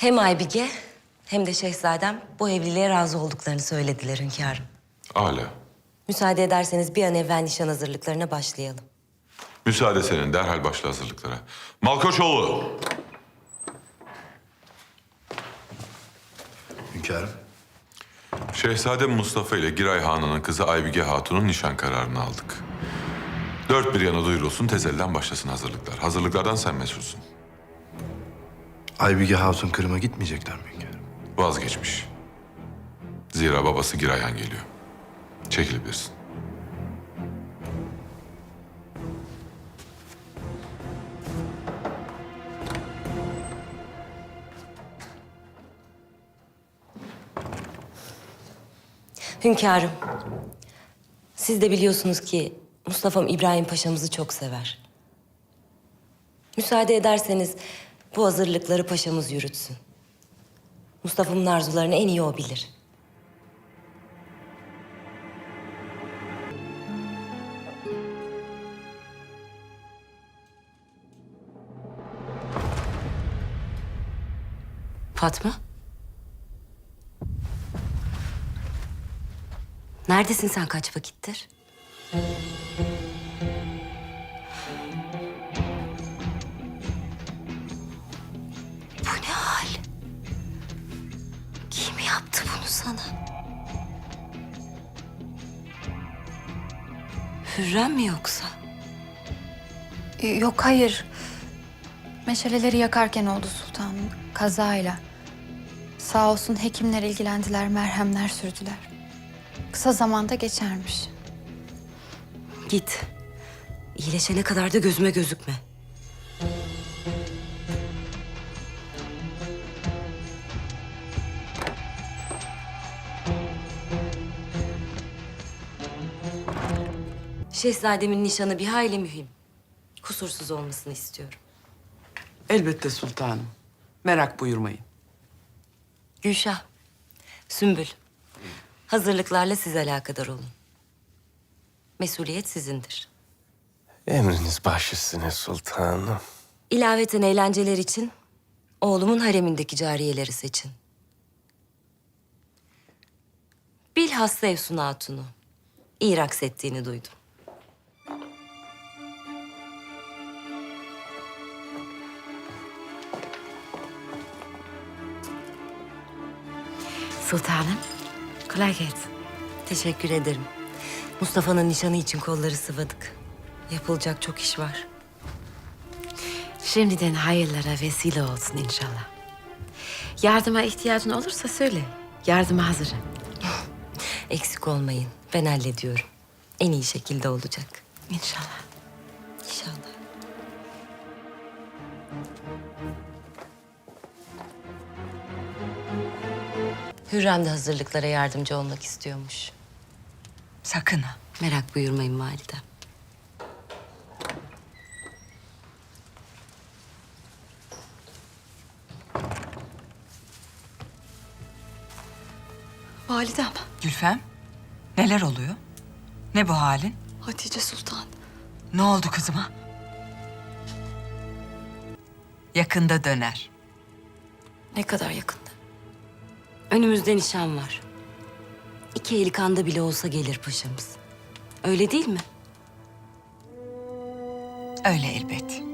Hem Aybige hem de şehzadem bu evliliğe razı olduklarını söylediler hünkârım. Âlâ. Müsaade ederseniz bir an evvel nişan hazırlıklarına başlayalım. Müsaade senin derhal başla hazırlıklara. Malkoçoğlu. Hünkârım. Şehzadem Mustafa ile Giray Hanı'nın kızı Aybige Hatun'un nişan kararını aldık. Dört bir yana duyurulsun, tez elden başlasın hazırlıklar. Hazırlıklardan sen mesulsün. Aybige Hatun Kırım'a gitmeyecekler mi hünkârım? Vazgeçmiş. Zira babası Giray Han geliyor. Çekilebilirsin. Hünkârım, siz de biliyorsunuz ki Mustafa'm İbrahim Paşa'mızı çok sever. Müsaade ederseniz bu hazırlıkları paşamız yürütsün. Mustafa'mın arzularını en iyi o bilir. Fatma? Neredesin sen kaç vakittir? Sana? Hürrem mi yoksa? Yok hayır. Meşaleleri yakarken oldu sultanım. Kazayla. Sağ olsun hekimler ilgilendiler, merhemler sürdüler. Kısa zamanda geçermiş. Git. İyileşene kadar da gözüme gözükme. Şehzademin nişanı bir hayli mühim. Kusursuz olmasını istiyorum. Elbette sultanım. Merak buyurmayın. Gülşah, Sümbül. Hazırlıklarla siz alakadar olun. Mesuliyet sizindir. Emriniz baş üstüne sultanım. İlaveten eğlenceler için oğlumun haremindeki cariyeleri seçin. Bilhassa Efsun Hatun'u iyi raks ettiğini duydum. Sultanım, kolay gelsin. Teşekkür ederim. Mustafa'nın nişanı için kolları sıvadık. Yapılacak çok iş var. Şimdiden hayırlara vesile olsun inşallah. Yardıma ihtiyacın olursa söyle. Yardıma hazırım. Eksik olmayın. Ben hallediyorum. En iyi şekilde olacak. İnşallah. İnşallah. Hürrem de hazırlıklara yardımcı olmak istiyormuş. Sakın ha. Merak buyurmayın validem. Validem. Gülfem. Neler oluyor? Ne bu halin? Hatice Sultan. Ne oldu kızıma? Yakında döner. Ne kadar yakında. Önümüzde nişan var. İki eli kanda bile olsa gelir paşamız. Öyle değil mi? Öyle elbet.